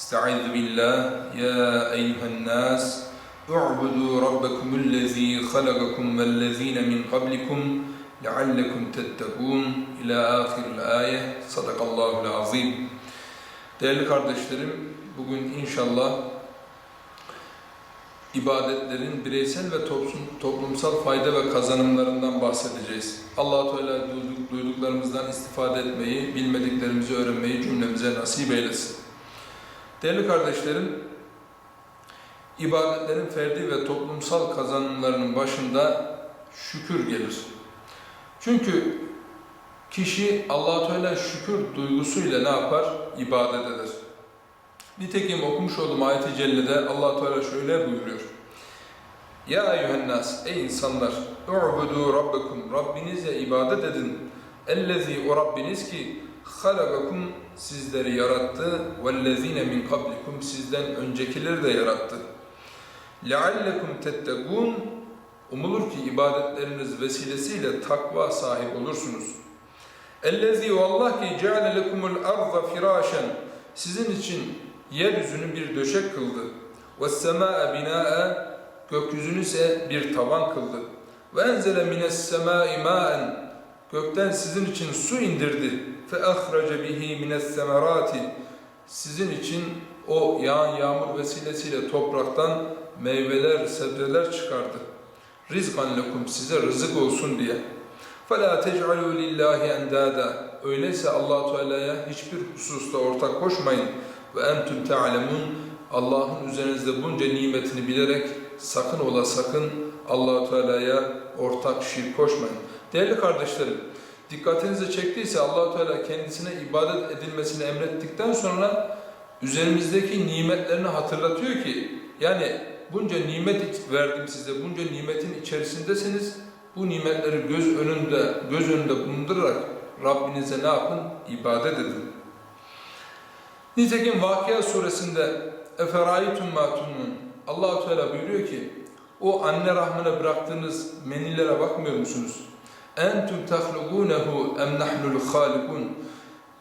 استعذ بالله يا أيها الناس اعبدوا ربكم الذي خلقكم والذين من قبلكم لعلكم تتقون إلى آخر الآية صدق الله العظيم Değerli kardeşlerim, bugün inşallah ibadetlerin bireysel ve toplum, toplumsal fayda ve kazanımlarından bahsedeceğiz. allah Teala duyduk, duyduklarımızdan istifade etmeyi, bilmediklerimizi öğrenmeyi cümlemize nasip eylesin. Değerli kardeşlerim, ibadetlerin ferdi ve toplumsal kazanımlarının başında şükür gelir. Çünkü kişi allah Teala şükür duygusuyla ne yapar? İbadet eder. Nitekim okumuş olduğum ayet-i cellede allah Teala şöyle buyuruyor. Ya eyyühennas, ey insanlar, u'budu rabbekum, Rabbinize ibadet edin. Ellezî o Rabbiniz ki, halagakum, sizleri yarattı, vellezîne min kablikum, sizden öncekileri de yarattı. لَعَلَّكُمْ تَتَّقُونَ Umulur ki ibadetleriniz vesilesiyle takva sahip olursunuz. اَلَّذ۪ي Allah ki جَعَلَ لَكُمُ الْأَرْضَ فِرَاشًا Sizin için yeryüzünü bir döşek kıldı. وَالسَّمَاءَ بِنَاءً Gökyüzünü ise bir tavan kıldı. وَاَنْزَلَ مِنَ السَّمَاءِ مَاءً Gökten sizin için su indirdi. فَأَخْرَجَ بِهِ مِنَ الثَّمَرَاتِ Sizin için o yağan yağmur vesilesiyle topraktan meyveler, sebzeler çıkardı. Rizkan lekum size rızık olsun diye. فَلَا تَجْعَلُوا لِلّٰهِ اَنْدَادًا Öyleyse allah Teala'ya hiçbir hususta ortak koşmayın. Ve entüm te'alemun Allah'ın üzerinizde bunca nimetini bilerek sakın ola sakın allah Teala'ya ortak şirk koşmayın. Değerli kardeşlerim, dikkatinizi çektiyse allah Teala kendisine ibadet edilmesini emrettikten sonra üzerimizdeki nimetlerini hatırlatıyor ki yani bunca nimet verdim size, bunca nimetin içerisindesiniz. Bu nimetleri göz önünde göz önünde bulundurarak Rabbinize ne yapın? İbadet edin. Nitekim Vakıa suresinde ma tumun Allahu Teala buyuruyor ki o anne rahmine bıraktığınız menilere bakmıyor musunuz? Entum tahlugunehu em nahnul halikun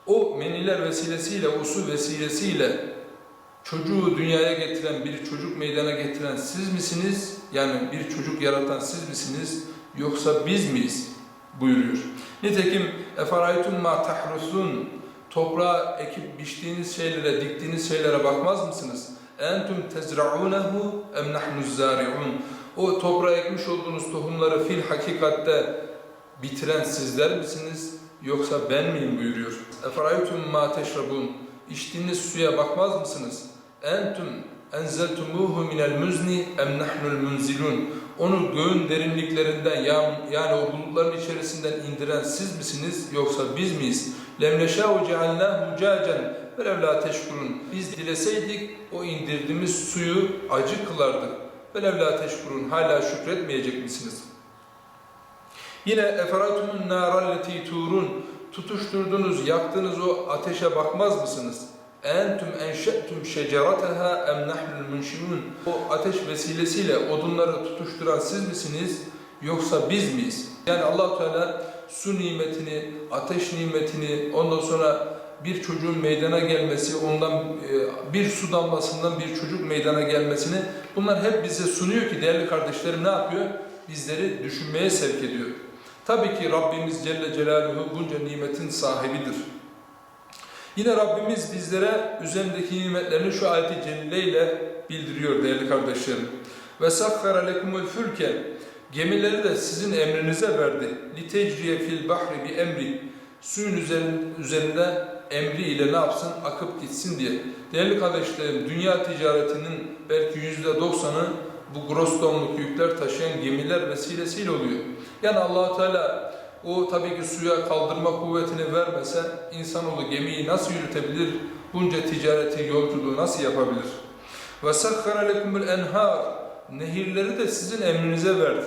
O meniler vesilesiyle, usul vesilesiyle çocuğu dünyaya getiren, bir çocuk meydana getiren siz misiniz? Yani bir çocuk yaratan siz misiniz? Yoksa biz miyiz? buyuruyor. Nitekim efaraytum ma tahrusun toprağa ekip biçtiğiniz şeylere, diktiğiniz şeylere bakmaz mısınız? Entum tezra'unehu em nahnu zari'un. O toprağa ekmiş olduğunuz tohumları fil hakikatte bitiren sizler misiniz? Yoksa ben miyim buyuruyor. Efaraytum ma teşrabun. İçtiğiniz suya bakmaz mısınız? Entum enzeltumuhu minel muzni em nahnul munzilun. Onu göğün derinliklerinden yani o bulutların içerisinden indiren siz misiniz yoksa biz miyiz? Lemneşâhu ceallâhu câcen velev lâ teşkurun. Biz dileseydik o indirdiğimiz suyu acı kılardık. Velev lâ teşkurun. Hala şükretmeyecek misiniz? Yine eferatumun nâralleti turun. Tutuşturduğunuz, yaktığınız o ateşe bakmaz mısınız? Entüm enşe'tüm şecerateha em nahnul munşirun. O ateş vesilesiyle odunları tutuşturan siz misiniz yoksa biz miyiz? Yani Allah Teala su nimetini, ateş nimetini, ondan sonra bir çocuğun meydana gelmesi, ondan bir su damlasından bir çocuk meydana gelmesini bunlar hep bize sunuyor ki değerli kardeşlerim ne yapıyor? Bizleri düşünmeye sevk ediyor. Tabii ki Rabbimiz Celle Celaluhu bunca nimetin sahibidir. Yine Rabbimiz bizlere üzerindeki nimetlerini şu ayeti celile ile bildiriyor değerli kardeşlerim. Ve sakkara lekumul fülke gemileri de sizin emrinize verdi. Litecriye fil bahri bi emri suyun üzerinde emri ile ne yapsın? Akıp gitsin diye. Değerli kardeşlerim, dünya ticaretinin belki yüzde doksanı bu gross tonluk yükler taşıyan gemiler vesilesiyle oluyor. Yani allah Teala o tabii ki suya kaldırma kuvvetini vermese insanoğlu gemiyi nasıl yürütebilir bunca ticareti, yolculuğu nasıl yapabilir? Sakhara lekumul enhar nehirleri de sizin emrinize verdi.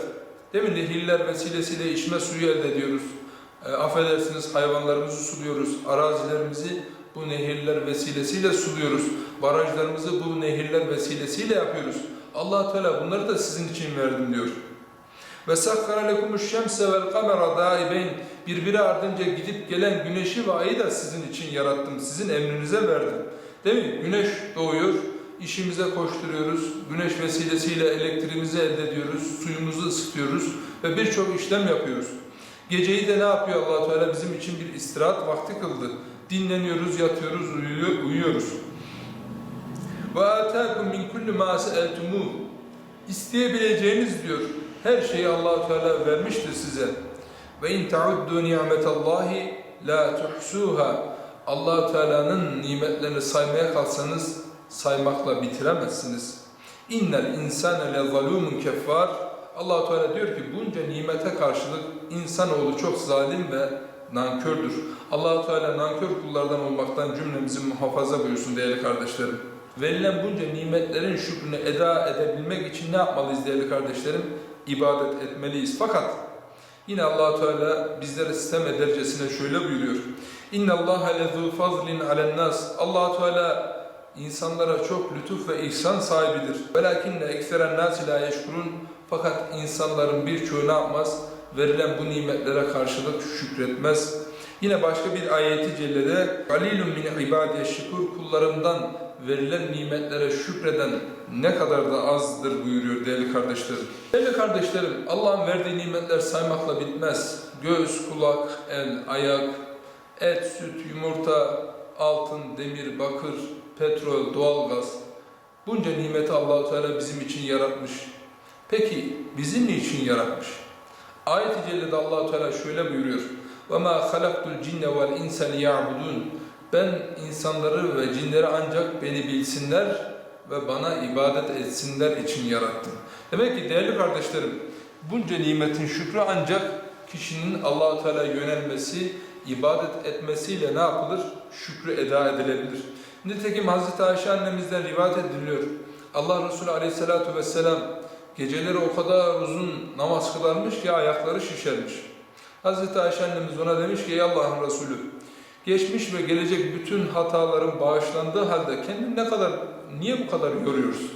Değil mi? Nehirler vesilesiyle içme suyu elde ediyoruz. E, affedersiniz hayvanlarımızı suluyoruz. Arazilerimizi bu nehirler vesilesiyle suluyoruz. Barajlarımızı bu nehirler vesilesiyle yapıyoruz. allah Teala bunları da sizin için verdim diyor. Ve sakkara lekumuş şemse vel kamera daibeyn birbiri ardınca gidip gelen güneşi ve ayı da sizin için yarattım. Sizin emrinize verdim. Değil mi? Güneş doğuyor, işimize koşturuyoruz. Güneş vesilesiyle elektriğimizi elde ediyoruz, suyumuzu ısıtıyoruz ve birçok işlem yapıyoruz. Geceyi de ne yapıyor allah Teala bizim için bir istirahat vakti kıldı. Dinleniyoruz, yatıyoruz, uyuyor, uyuyoruz. Atâkum min kulli mâ se'eltumûh. İsteyebileceğiniz diyor. Her şeyi allah Teala vermiştir size. Ve in ta'uddu ni'metallahi la tuhsuha. allah Teala'nın nimetlerini saymaya kalksanız saymakla bitiremezsiniz. İnnel insane le zalumun keffar. allah Teala diyor ki bunca nimete karşılık insanoğlu çok zalim ve nankördür. allah Teala nankör kullardan olmaktan cümlemizi muhafaza buyursun değerli kardeşlerim. Verilen bunca nimetlerin şükrünü eda edebilmek için ne yapmalıyız değerli kardeşlerim? İbadet etmeliyiz. Fakat yine allah Teala bizlere sistem edercesine şöyle buyuruyor. İnna Allah lezu fazlin alen nas. allah Teala insanlara çok lütuf ve ihsan sahibidir. Velakinne ekseren nasi la yeşkurun. Fakat insanların birçoğu ne yapmaz? Verilen bu nimetlere karşılık şükretmez. Yine başka bir ayeti cellede galilun min ibadiye şükür kullarımdan verilen nimetlere şükreden ne kadar da azdır buyuruyor değerli kardeşlerim. Değerli kardeşlerim Allah'ın verdiği nimetler saymakla bitmez. Göz, kulak, el, ayak, et, süt, yumurta, altın, demir, bakır, petrol, doğalgaz. Bunca nimeti Allahu Teala bizim için yaratmış. Peki bizim niçin yaratmış? Ayet-i Celle'de Allahu Teala şöyle buyuruyor. Ve ma halaktul cinne vel. Ben insanları ve cinleri ancak beni bilsinler ve bana ibadet etsinler için yarattım. Demek ki değerli kardeşlerim, bunca nimetin şükrü ancak kişinin Allahu Teala yönelmesi, ibadet etmesiyle ne yapılır? Şükrü eda edilebilir. Nitekim Hazreti Ayşe annemizden rivayet ediliyor. Allah Resulü aleyhissalatu vesselam geceleri o kadar uzun namaz kılarmış ki ayakları şişermiş. Hazreti Ayşe annemiz ona demiş ki ey Allah'ın Resulü geçmiş ve gelecek bütün hataların bağışlandığı halde kendini ne kadar niye bu kadar yoruyorsun?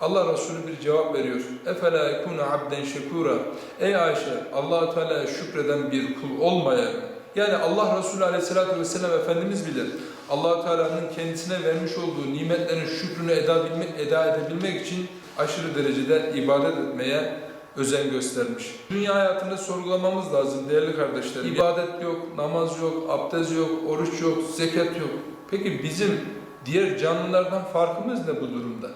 Allah Resulü bir cevap veriyor. Efela yekunu abden şekura. Ey Ayşe, Allah Teala şükreden bir kul olmaya. Yani Allah Resulü Aleyhisselatü Vesselam Efendimiz bilir. allah Teala'nın kendisine vermiş olduğu nimetlerin şükrünü eda, bilme, eda edebilmek için aşırı derecede ibadet etmeye özen göstermiş. Dünya hayatında sorgulamamız lazım değerli kardeşlerim. İbadet yok, namaz yok, abdest yok, oruç yok, zekat yok. Peki bizim diğer canlılardan farkımız ne bu durumda?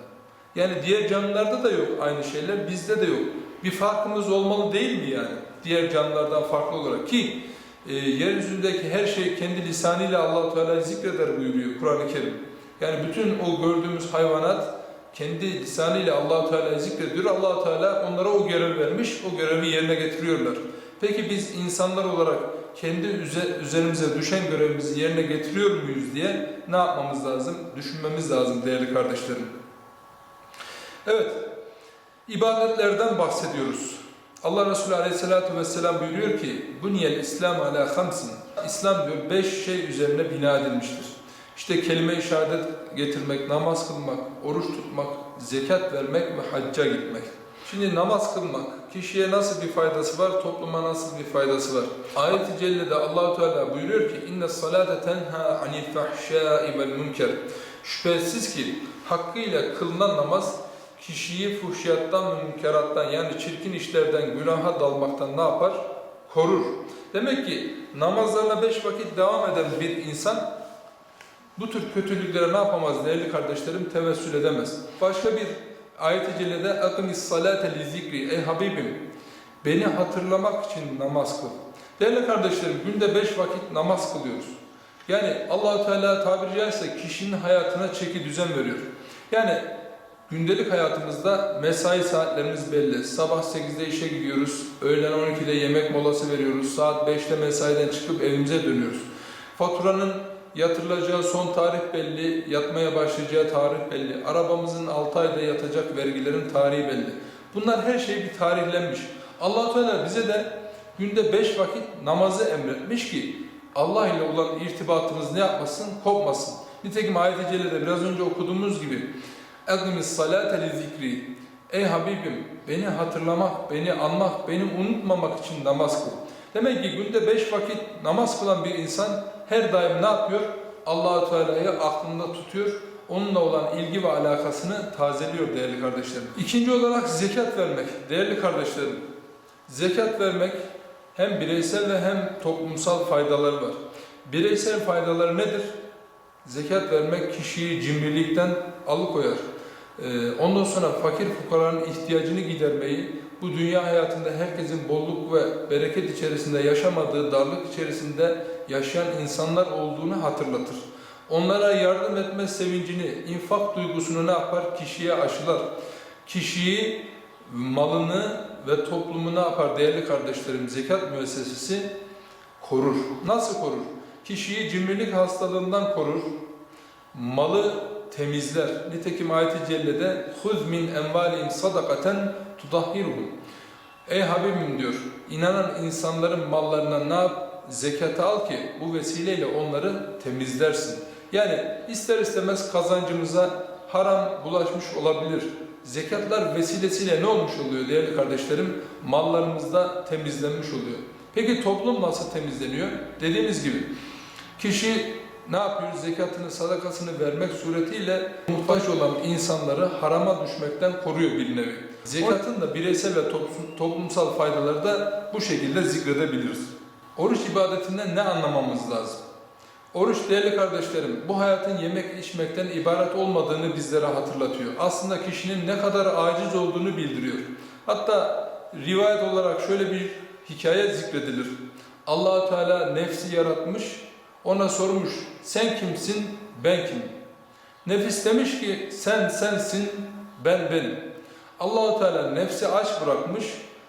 Yani diğer canlılarda da yok aynı şeyler, bizde de yok. Bir farkımız olmalı değil mi yani? Diğer canlılardan farklı olarak ki e, yeryüzündeki her şey kendi lisanıyla Allah Teala zikreder buyuruyor Kur'an-ı Kerim. Yani bütün o gördüğümüz hayvanat kendi lisanıyla Allah Teala zikrediyor. Allah Teala onlara o görev vermiş, o görevi yerine getiriyorlar. Peki biz insanlar olarak kendi üzerimize düşen görevimizi yerine getiriyor muyuz diye ne yapmamız lazım? Düşünmemiz lazım değerli kardeşlerim. Evet, ibadetlerden bahsediyoruz. Allah Resulü Aleyhisselatü Vesselam buyuruyor ki, Buniyel İslam ala hamsin. İslam diyor beş şey üzerine bina edilmiştir. İşte kelime-i şehadet getirmek, namaz kılmak, oruç tutmak, zekat vermek ve hacca gitmek. Şimdi namaz kılmak kişiye nasıl bir faydası var, topluma nasıl bir faydası var? Ayet-i Celle'de Allahu Teala buyuruyor ki inne salate tenha anil fahşai vel münker. Şüphesiz ki hakkıyla kılınan namaz kişiyi fuhşiyattan ve münkerattan yani çirkin işlerden, günaha dalmaktan ne yapar? Korur. Demek ki namazlarına beş vakit devam eden bir insan bu tür kötülüklere ne yapamaz değerli kardeşlerim? Tevessül edemez. Başka bir ayet-i cellede اَقِمِ الصَّلَاةَ لِذِكْرِ Ey Habibim beni hatırlamak için namaz kıl. Değerli kardeşlerim günde beş vakit namaz kılıyoruz. Yani allah Teala tabiri caizse kişinin hayatına çeki düzen veriyor. Yani gündelik hayatımızda mesai saatlerimiz belli. Sabah 8'de işe gidiyoruz, öğlen 12'de yemek molası veriyoruz, saat 5'te mesaiden çıkıp evimize dönüyoruz. Faturanın yatırılacağı son tarih belli, yatmaya başlayacağı tarih belli. Arabamızın 6 ayda yatacak vergilerin tarihi belli. Bunlar her şey bir tarihlenmiş. allah Teala bize de günde 5 vakit namazı emretmiş ki Allah ile olan irtibatımız ne yapmasın? Kopmasın. Nitekim ayet-i cellede biraz önce okuduğumuz gibi اَقِمِ الصَّلَاةَ لِذِكْرِ Ey Habibim beni hatırlamak, beni anmak, beni unutmamak için namaz kıl. Demek ki günde beş vakit namaz kılan bir insan her daim ne yapıyor? Allahu Teala'yı aklında tutuyor. Onunla olan ilgi ve alakasını tazeliyor değerli kardeşlerim. İkinci olarak zekat vermek. Değerli kardeşlerim, zekat vermek hem bireysel ve hem toplumsal faydaları var. Bireysel faydaları nedir? Zekat vermek kişiyi cimrilikten alıkoyar. Ee, ondan sonra fakir fukaranın ihtiyacını gidermeyi, bu dünya hayatında herkesin bolluk ve bereket içerisinde yaşamadığı darlık içerisinde yaşayan insanlar olduğunu hatırlatır. Onlara yardım etme sevincini, infak duygusunu ne yapar? Kişiye aşılar. Kişiyi, malını ve toplumu ne yapar değerli kardeşlerim? Zekat müessesesi korur. Nasıl korur? Kişiyi cimrilik hastalığından korur. Malı temizler. Nitekim ayet-i cellede "Huz min envalihim sadakaten tudahhiruhum." Ey Habibim diyor, inanan insanların mallarına ne yap? Zekatı al ki bu vesileyle onları temizlersin. Yani ister istemez kazancımıza haram bulaşmış olabilir. Zekatlar vesilesiyle ne olmuş oluyor değerli kardeşlerim? Mallarımızda temizlenmiş oluyor. Peki toplum nasıl temizleniyor? Dediğimiz gibi kişi ne yapıyor? Zekatını, sadakasını vermek suretiyle muhtaç olan insanları harama düşmekten koruyor bir nevi. Zekatın da bireysel ve toplum- toplumsal faydaları da bu şekilde zikredebiliriz. Oruç ibadetinden ne anlamamız lazım? Oruç değerli kardeşlerim, bu hayatın yemek içmekten ibaret olmadığını bizlere hatırlatıyor. Aslında kişinin ne kadar aciz olduğunu bildiriyor. Hatta rivayet olarak şöyle bir hikaye zikredilir. allah Teala nefsi yaratmış, ona sormuş, sen kimsin, ben kimim? Nefis demiş ki, sen sensin, ben benim. Allahu Teala nefsi aç bırakmış,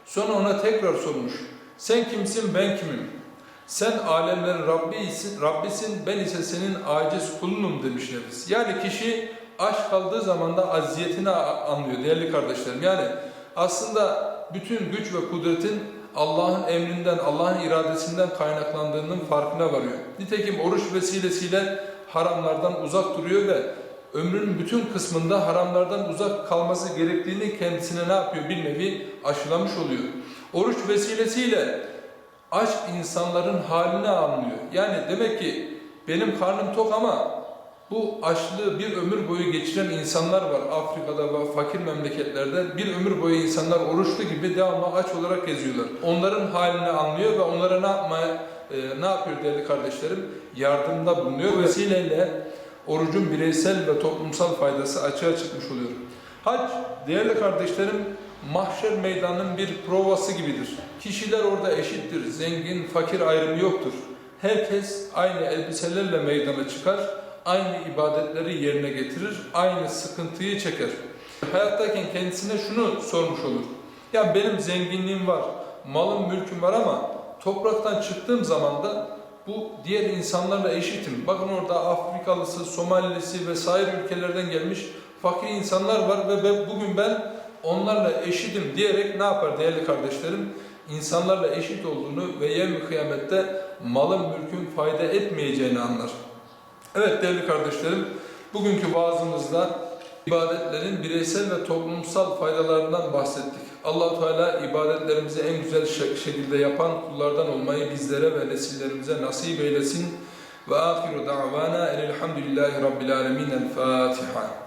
sonra ona tekrar sormuş, sen kimsin, ben kimim? Sen alemlerin Rabbisin, Rabbisin, ben ise senin aciz kulunum demiş nefis. Yani kişi aç kaldığı zaman da aziyetini anlıyor değerli kardeşlerim. Yani aslında bütün güç ve kudretin Allah'ın emrinden, Allah'ın iradesinden kaynaklandığının farkına varıyor. Nitekim oruç vesilesiyle haramlardan uzak duruyor ve ömrünün bütün kısmında haramlardan uzak kalması gerektiğini kendisine ne yapıyor? Bir nevi aşılamış oluyor. Oruç vesilesiyle aç insanların halini anlıyor. Yani demek ki benim karnım tok ama bu açlığı bir ömür boyu geçiren insanlar var Afrika'da ve fakir memleketlerde. Bir ömür boyu insanlar oruçlu gibi devamlı aç olarak geziyorlar. Onların halini anlıyor ve onlara ne yapmaya e, ne yapıyor değerli kardeşlerim? Yardımda bulunuyor. Bu vesileyle orucun bireysel ve toplumsal faydası açığa çıkmış oluyor. Hac değerli kardeşlerim mahşer meydanının bir provası gibidir. Kişiler orada eşittir. Zengin, fakir ayrımı yoktur. Herkes aynı elbiselerle meydana çıkar aynı ibadetleri yerine getirir, aynı sıkıntıyı çeker. Hayattayken kendisine şunu sormuş olur. Ya benim zenginliğim var, malım mülküm var ama topraktan çıktığım zaman da bu diğer insanlarla eşitim. Bakın orada Afrikalısı, Somalilisi vesaire ülkelerden gelmiş fakir insanlar var ve bugün ben onlarla eşitim diyerek ne yapar değerli kardeşlerim? İnsanlarla eşit olduğunu ve yevmi kıyamette malın mülkün fayda etmeyeceğini anlar. Evet değerli kardeşlerim, bugünkü vaazımızda ibadetlerin bireysel ve toplumsal faydalarından bahsettik. allah Teala ibadetlerimizi en güzel şek- şekilde yapan kullardan olmayı bizlere ve nesillerimize nasip eylesin. Ve ahiru da'vana enelhamdülillahi rabbil alemin. El Fatiha.